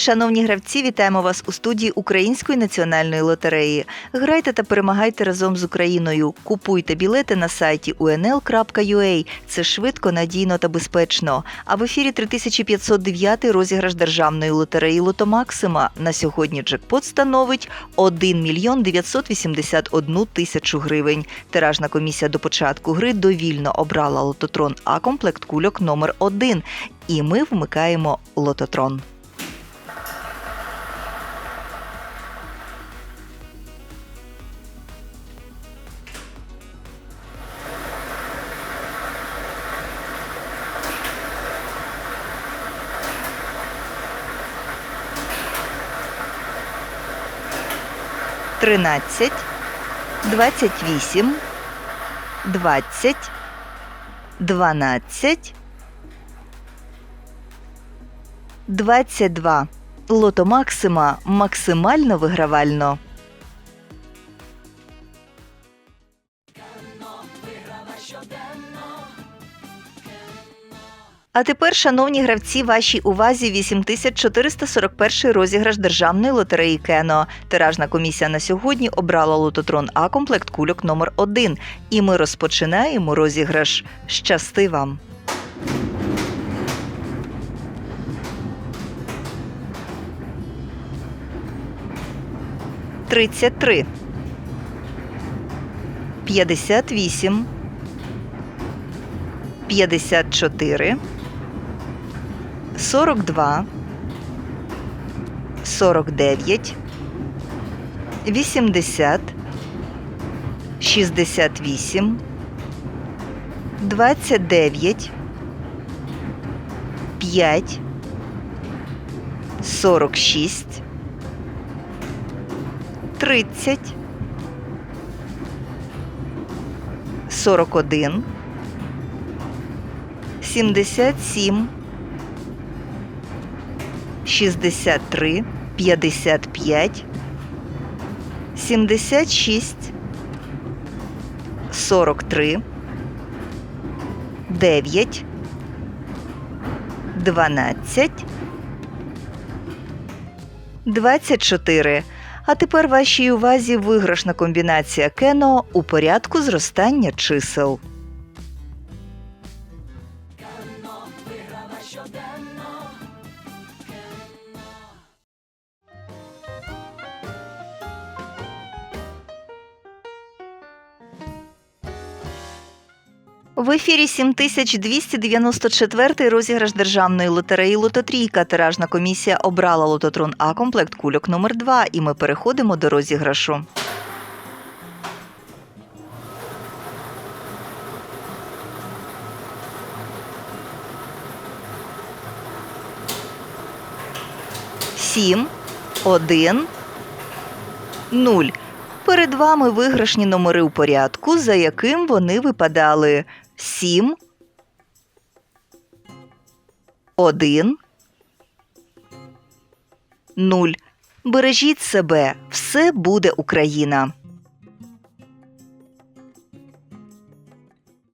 Шановні гравці, вітаємо вас у студії Української національної лотереї. Грайте та перемагайте разом з Україною. Купуйте білети на сайті unl.ua. Це швидко, надійно та безпечно. А в ефірі 3509 розіграш державної лотереї Лотомаксима. На сьогодні джекпот становить 1 мільйон 981 тисячу гривень. Тиражна комісія до початку гри довільно обрала лототрон А комплект кульок номер 1 І ми вмикаємо лототрон. Тринадцять, двадцять вісім, двадцять, дванадцять, двадцять два. Лото Максима максимально вигравально. А тепер, шановні гравці, вашій увазі 8441 розіграш державної лотереї Кено. Тиражна комісія на сьогодні обрала лототрон А комплект кульок номер 1 І ми розпочинаємо розіграш. Щасти вам! Тридцять три. П'ятдесят вісім. П'ятдесят чотири. 42, 49, 80, 68, 29, 5, 46, 30, 41, 77, 63, 55, 76, 43, 9, 12, 24. А тепер вашій увазі виграшна комбінація кено у порядку зростання чисел. В ефірі 7294 розіграш державної лотереї Лототрійка. Тиражна комісія обрала лототрон А комплект кульок номер 2 і ми переходимо до розіграшу. Сім, один, нуль. Перед вами виграшні номери у порядку, за яким вони випадали 7, 1, 0. Бережіть себе, все буде Україна.